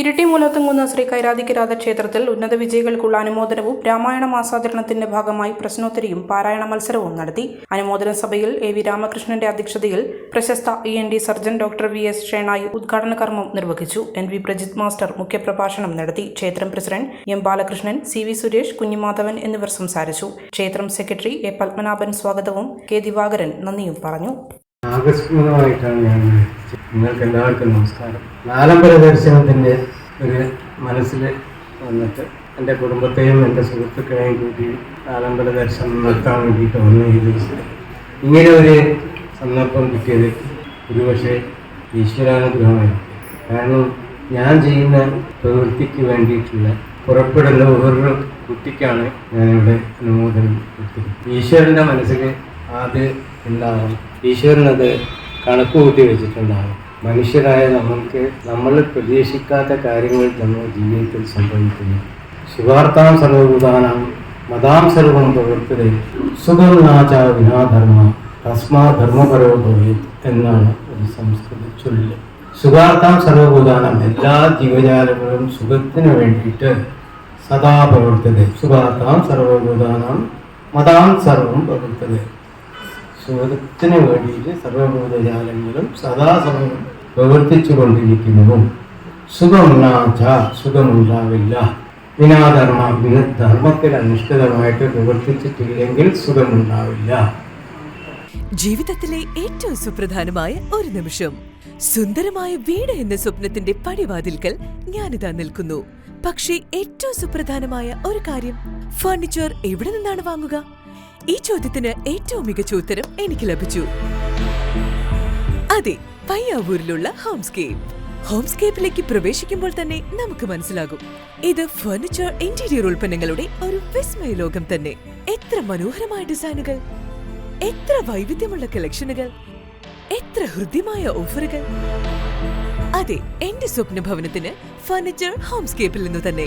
ഇരിട്ടി മൂലത്തുംകുന്ന് ശ്രീ കൈരാതിക്കരാധ ക്ഷേത്രത്തിൽ ഉന്നത വിജയികൾക്കുള്ള അനുമോദനവും രാമായണ മാസാചരണത്തിന്റെ ഭാഗമായി പ്രശ്നോത്തരിയും പാരായണ മത്സരവും നടത്തി. അനുമോദന സഭയിൽ എ വി രാമകൃഷ്ണന്റെ അധ്യക്ഷതയിൽ പ്രശസ്ത E N T surgeon doctor V S Shenoy ഉദ്ഘാടന കർമ്മം നിർവഹിച്ചു. എൻ വി പ്രജിത് മാസ്റ്റർ മുഖ്യപ്രഭാഷണം നടത്തി. ക്ഷേത്രം president M Balakrishnan C V Suresh Kunhimadhavan എന്നിവർ സംസാരിച്ചു. ക്ഷേത്രം സെക്രട്ടറി എ പത്മനാഭൻ സ്വാഗതവും കെ ദിവാകരൻ നന്ദിയും പറഞ്ഞു. ഞാൻ. നിങ്ങൾക്ക് എല്ലാവർക്കും നമസ്കാരം. നാലമ്പല ദർശനത്തിന്റെ ഒരു മനസ്സിൽ വന്നിട്ട് എന്റെ കുടുംബത്തെയും എന്റെ സുഹൃത്തുക്കളെയും കൂട്ടി നാലമ്പല ദർശനം നടത്താൻ വേണ്ടിയിട്ട് വന്നു ഈ ദിവസം. ഇങ്ങനെ ഒരു സന്ദർഭം കിട്ടിയത് ഒരുപക്ഷെ ഈശ്വരാനുഗ്രഹമായി. കാരണം ഞാൻ ചെയ്യുന്ന പ്രവൃത്തിക്ക് വേണ്ടിയിട്ടുള്ള പുറപ്പെടുന്ന ഓരോ കുട്ടിക്കാണ് ഞാനിവിടെ അനുമോദനം കൊടുത്തത്. ഈശ്വരന്റെ മനസ്സിൽ ആദ്യം ഉണ്ടാകും ഈശ്വരനത് കണക്ക് കൂട്ടി വെച്ചിട്ടുണ്ടാകും മനുഷ്യരായ നമ്മൾക്ക് നമ്മൾ പ്രതീക്ഷിക്കാത്ത കാര്യങ്ങൾ നമ്മുടെ ജീവിതത്തിൽ സംഭവിക്കുന്നു. ശുഭാർത്താം സർവഭൂതാനാം മതാം സർവം പ്രവർത്തത നാച വിനാധർമ്മ തസ്മാ ധർമ്മപരോ ഭവേത് എന്നാണ് ഒരു സംസ്കൃത ചൊല്ല്. സുഖാർത്താം സർവഭൂതാനം എല്ലാ ജീവജാലങ്ങളും സുഖത്തിന് വേണ്ടിയിട്ട് സദാ പ്രവർത്തത. സുഖാർത്താം സർവഭൂതാനം മതാം സർവം പ്രവർത്തത. സുഖത്തിന് വേണ്ടിയിട്ട് സർവഭൂതജാലങ്ങളും സദാസമയം പ്രവർത്തിച്ചു കൊണ്ടിരിക്കുന്നതും സുഖമുണ്ടാച്ച സുഖമുണ്ടാവില്ല. വിനാധർമ്മ വിന ധർമ്മത്തിൽ അനുഷ്ഠിതമായിട്ട് പ്രവർത്തിച്ചിട്ടില്ലെങ്കിൽ സുഖമുണ്ടാവില്ല. ജീവിതത്തിലെ ഏറ്റവും സുപ്രധാനമായ ഒരു നിമിഷം. സുന്ദരമായ വീട് എന്ന സ്വപ്നത്തിന്റെ പടിവാതിൽക്കൽ ഞാനിതാ നിൽക്കുന്നു. പക്ഷേ ഏറ്റവും സുപ്രധാനമായ ഒരു കാര്യം ഫർണിച്ചർ എവിടെ നിന്നാണ് വാങ്ങുക? ഈ ചോദ്യത്തിന് ഏറ്റവും മികച്ച ഉത്തരം എനിക്ക് ലഭിച്ചു. അതെ പയ്യാവൂരിലുള്ള ഹോംസ്കേപ്പ്. ഹോംസ്കേപ്പിലേക്ക് പ്രവേശിക്കുമ്പോൾ തന്നെ നമുക്ക് മനസ്സിലാകും. ഇത് ഫർണിച്ചർ ഇന്റീരിയർ ഉൽപ്പന്നങ്ങളുടെ ഒരു വിസ്മയ ലോകം തന്നെ. എത്ര മനോഹരമായ ഡിസൈനുകൾ. എത്ര വൈവിധ്യമുള്ള കളക്ഷനുകൾ. എത്ര ഹൃദ്യമായ ഓഫറുകൾ. അതെ എന്റെ സ്വപ്ന ഭവനത്തിന് ഫർണിച്ചർ ഹോംസ്കേപ്പിൽ നിന്ന് തന്നെ.